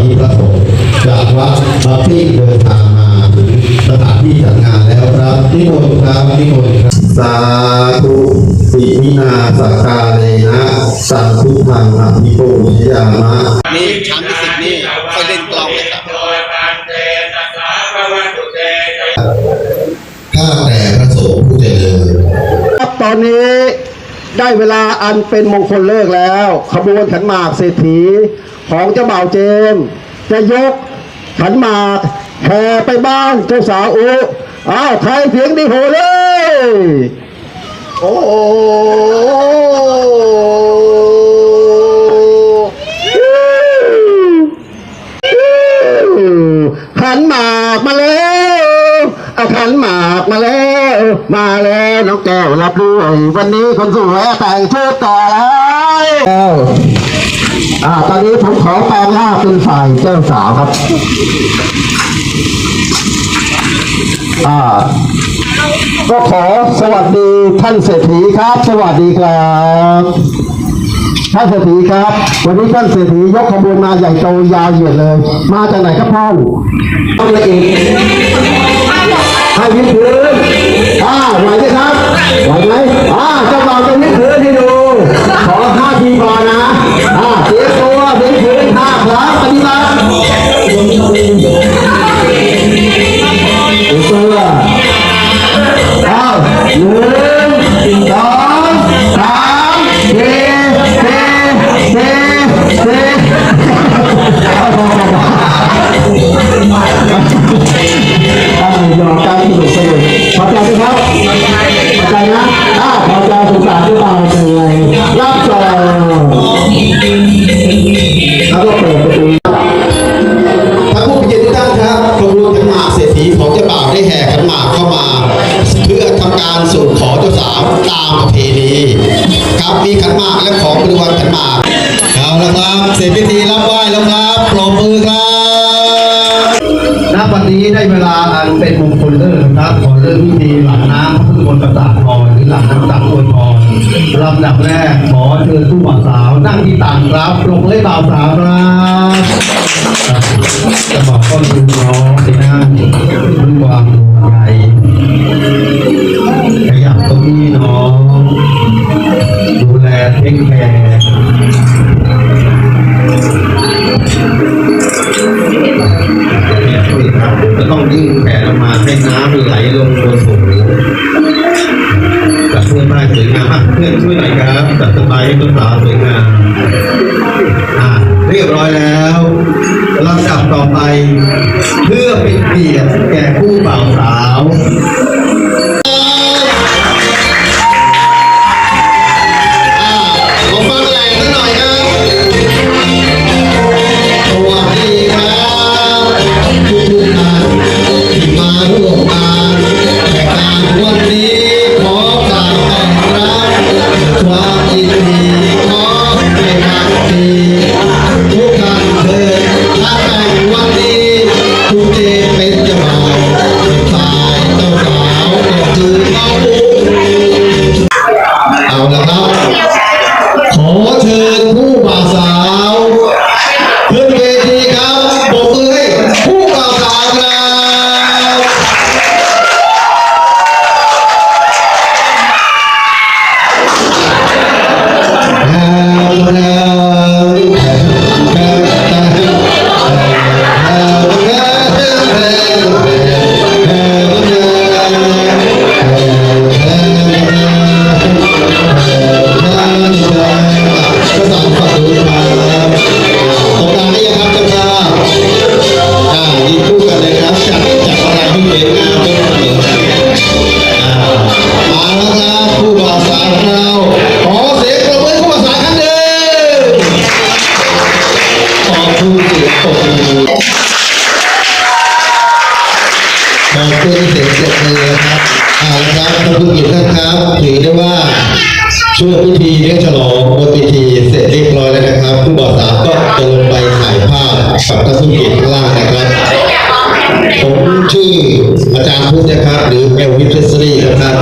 ที่พระสงฆ์จากวัดมาที่เดินทางมาถึงสถานที่จัดงานแล้วครับนิมนต์ครับนิมนต์ครับสาธุสีมินาสักกาเลนะสังคุทังอภิปูชยามะนี่ช้างที่สิบนี่เขาเล่นกลองเลยครับ ได้เวลาอันเป็นมงคลเลิกแล้ว ขบวนขันหมากเศรษฐีของเจ้าบ่าวเจมจะยกขันหมากแห่ไปบ้านเจ้าสาวอุอ้าวใครเสียงดีโหเลย โอ้โหขันหมากมาแล้วเอาขันหมากมาแล้ว มาแล้วน้องแก้วรับด้วยวันนี้คนสวยแต่งชุดต่อแล้วอ่าตอนนี้ผมขอแปลงร่างเป็นฝ่ายเจ้าสาวครับ อ่า ก็ขอสวัสดีท่านเศรษฐีครับ สวัสดีครับท่านเศรษฐีครับ วันนี้ท่านเศรษฐียกขบวนมาใหญ่โตยาวเหยียดเลย มาจากไหนครับพ่อ ให้วิดพื้นอ่าไหวไหมครับไหวไหมอ่าเจ้าบ่าวจะวิดพื้นให้ดู ขอห้าทีก่อนนะอ่าเตรียมตัววิดพื้นห้าครับปฏิบัติ แล้วก็เปิดประตูพระผู้มีเกียรติทุกท่านครับขบวนขันหมากเศรษฐีของเจ้าบ่าวได้แห่ขันหมากเข้ามา เพื่อทำการสู่ขอเจ้าสาวตามประเพณีครับมีขันหมากและของบริวารขันหมากเอาละครับเสร็จพิธีรับไหว้แล้วครับปรบมือครับณวันนี้ได้เวลาอันเป็นมงคลเลิกครับขอเริ่มพิธีหลังน้ำพระพุทธมนต์ประสาทพรหรือหลังน้ำตักอวยพร ลำดับแรกขอเชิญผู้บ่าวสาวนั่งที่ต่างครับลงเลยบ่าวสาวครับจะบอกก็ดูน้องสินะดูความใจัดสบายให้ต้นสาวสวยงามอ่าเรียบร้อยแล้วลำดับต่อไป เพื่อเป็นเกียรติแก่ผู้บ่าวสาว เอาละครับท่านผู้กิจท่านครับถือได้ว่าช่วงพิธีเลี้ยงฉลองบนพิธีเสร็จเรียบร้อยแล้วนะครับ ผู้บ่าวสาวก็จะลงไปถ่ายภาพกับท่านผู้กิจข้างล่างนะครับผมชื่ออาจารย์พุทธนะครับ หรือเอลวิทเทสรีครับท่าน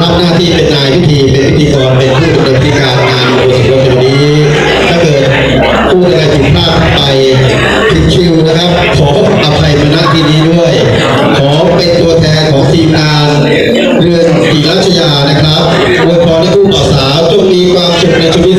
รับหน้าที่เป็นนายพิธีเป็นพิธีกรเป็นผู้ดำเนินการงานบนสุวรรณนี้ ถ้าเกิดผู้ใดผิดพลาดไปผิดคิวนะครับ ขออภัยมาณที่นี้ด้วย ขอเป็นตัวแทนของทีมงาน รัชยานะครับอวยพรให้คู่บ่าสาวจงมีความสุขในชีวิต